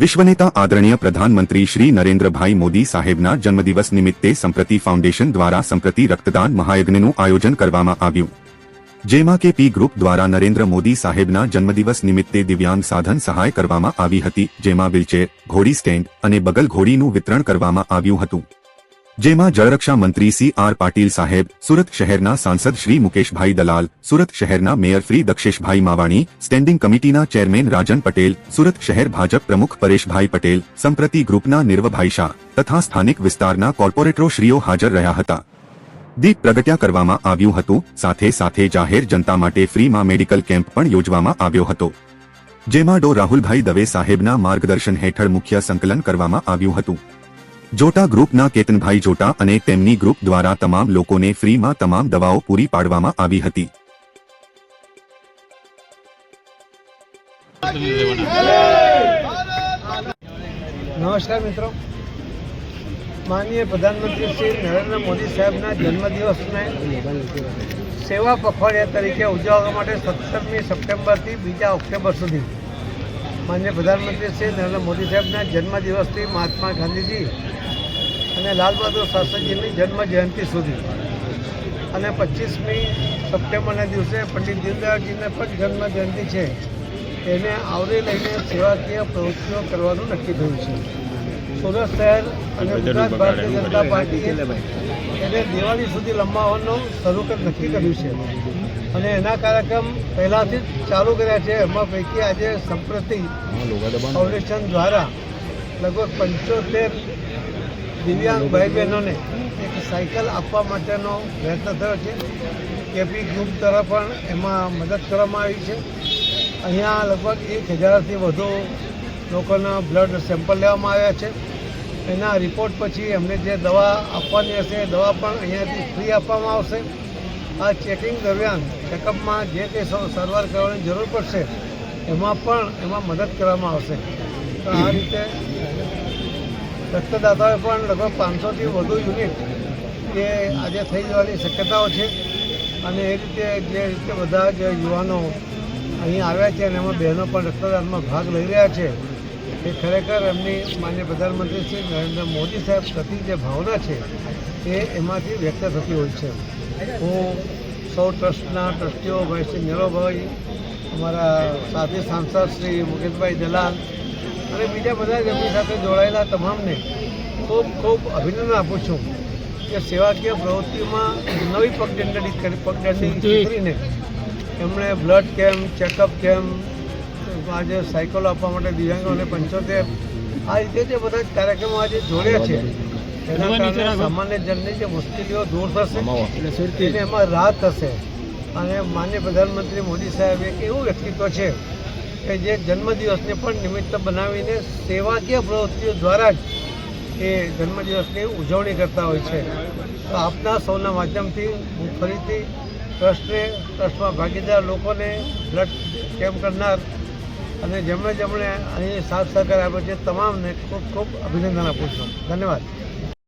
વિશ્વનેતા આદરણીય પ્રધાનમંત્રી શ્રી નરેન્દ્રભાઈ મોદી સાહેબના જન્મદિવસ નિમિત્તે સંપ્રતિ ફાઉન્ડેશન દ્વારા સંપ્રતિ રક્તદાન મહાયજ્ઞનું આયોજન કરવામાં આવ્યું. જેમાં કે પી ગ્રુપ દ્વારા નરેન્દ્ર મોદી સાહેબના જન્મદિવસ નિમિત્તે દિવ્યાંગ સાધન સહાય કરવામાં આવી હતી, જેમાં વ્હીલચેર, ઘોડી સ્ટેન્ડ અને બગલ ઘોડીનું વિતરણ કરવામાં આવ્યું હતું. જેમાં જળરક્ષા મંત્રી સી આર પાટીલ સાહેબ, સુરત શહેરના સાંસદ શ્રી મુકેશભાઈ દલાલ, સુરત શહેરના મેયર શ્રી દક્ષેશભાઈ માવાણી, સ્ટેન્ડિંગ કમિટીના ચેરમેન રાજન પટેલ, સુરત શહેર ભાજપ પ્રમુખ પરેશભાઈ પટેલ, સંપ્રતિ ગ્રુપના નિર્વભાઈ શાહ તથા સ્થાનિક વિસ્તારના કોર્પોરેટરો શ્રીઓ હાજર રહ્યા હતા. દીપ પ્રગટ્યા કરવામાં આવ્યું હતું, સાથે સાથે જાહેર જનતા માટે ફ્રીમાં મેડિકલ કેમ્પ પણ યોજવામાં આવ્યો હતો. જેમાં ડો રાહુલભાઈ દવે સાહેબના માર્ગદર્શન હેઠળ મુખ્ય સંકલન કરવામાં આવ્યું હતું. જોટા ગ્રુપના કેતનભાઈ જોટા અને તેમની ગ્રુપ દ્વારા તમામ લોકોને ફ્રીમાં તમામ દવાઓ પૂરી પાડવામાં આવી હતી. નમસ્કાર મિત્રો. માનનીય પ્રધાનમંત્રી શ્રી નરેન્દ્ર મોદી સાહેબના જન્મદિવસને સેવા પખવાડિયા તરીકે ઉજવવા માટે સત્તરમી સપ્ટેમ્બરથી બીજા ઓક્ટોબર સુધી માન્ય પ્રધાનમંત્રી શ્રી નરેન્દ્ર મોદી સાહેબના જન્મદિવસથી મહાત્મા ગાંધીજી અને લાલ બહાદુર શાસ્ત્રીજીની જન્મ જયંતિ સુધી. અને પચીસમી સપ્ટેમ્બરના દિવસે પંડિત દીનદયાળજીને પણ જન્મ જયંતિ છે. એને આવરી લઈને સેવાકીય પ્રવૃત્તિઓ કરવાનું નક્કી થયું છે. સુરત શહેર અને ગુજરાત ભારતીય જનતા પાર્ટીએ એને દિવાળી સુધી લંબાવવાનું શરૂ કરી નક્કી કર્યું છે. અને એના કાર્યક્રમ પહેલાંથી જ ચાલુ કર્યા છે. એમાં પૈકી આજે સંપ્રતિ ફાઉન્ડેશન દ્વારા લગભગ પંચોતેર દિવ્યાંગ ભાઈ બહેનોને એક સાયકલ આપવા માટેનો પ્રયત્ન થયો છે. કેપી ગ્રુપ દ્વારા પણ એમાં મદદ કરવામાં આવી છે. અહીંયા લગભગ એક હજારથી વધુ લોકોના બ્લડ સેમ્પલ લેવામાં આવ્યા છે. એના રિપોર્ટ પછી એમને જે દવા આપવાની હશે, એ દવા પણ અહીંયાથી ફ્રી આપવામાં આવશે. આ ચેકિંગ દરમિયાન ચેકઅપમાં જે કંઈ સારવાર કરવાની જરૂર પડશે, એમાં પણ એમાં મદદ કરવામાં આવશે. તો આ રીતે રક્તદાતાઓએ પણ લગભગ પાંચસોથી વધુ યુનિટ એ આજે થઈ જવાની શક્યતાઓ છે. અને એ રીતે જે રીતે બધા જ યુવાનો અહીં આવ્યા છે અને એમાં બહેનો પણ રક્તદાનમાં ભાગ લઈ રહ્યા છે, એ ખરેખર એમની માન્ય પ્રધાનમંત્રી શ્રી નરેન્દ્ર મોદી સાહેબ પ્રતિ જે ભાવના છે, એ એમાંથી વ્યક્ત થતી હોય છે. હું સૌ ટ્રસ્ટના ટ્રસ્ટીઓ ભાઈ શ્રી નીરવભાઈ અમારા સાથી સાંસદ શ્રી મુકેશભાઈ દલાલ અને બીજા બધા જ એમની સાથે જોડાયેલા તમામને ખૂબ ખૂબ અભિનંદન આપું છું કે સેવાકીય પ્રવૃત્તિમાં નવી પગદંડી કરી પગદંડી કરીને એમણે બ્લડ કેમ્પ ચેકઅપ કેમ્પ આજે સાયકલ આપવા માટે દિવ્યાંગોને પંચોતેર આ રીતે જે બધા જ કાર્યક્રમો આજે જોડ્યા છે એના કારણે સામાન્ય જનની જે મુશ્કેલીઓ દૂર થશે એને એમાં રાહત થશે અને માન્ય પ્રધાનમંત્રી મોદી સાહેબ એક એવું વ્યક્તિત્વ છે કે જે જન્મદિવસને પણ નિમિત્ત બનાવીને સેવાકીય પ્રવૃત્તિઓ દ્વારા જ એ જન્મદિવસની ઉજવણી કરતા હોય છે. તો આપના સૌના માધ્યમથી હું ફરીથી ટ્રસ્ટને, ટ્રસ્ટમાં ભાગીદાર લોકોને બ્લડ કેમ્પ કરનાર અને જેમણે જેમણે અહીં સાથ સહકાર આપ્યો છે, તમામને ખૂબ ખૂબ અભિનંદન આપું છું. ધન્યવાદ.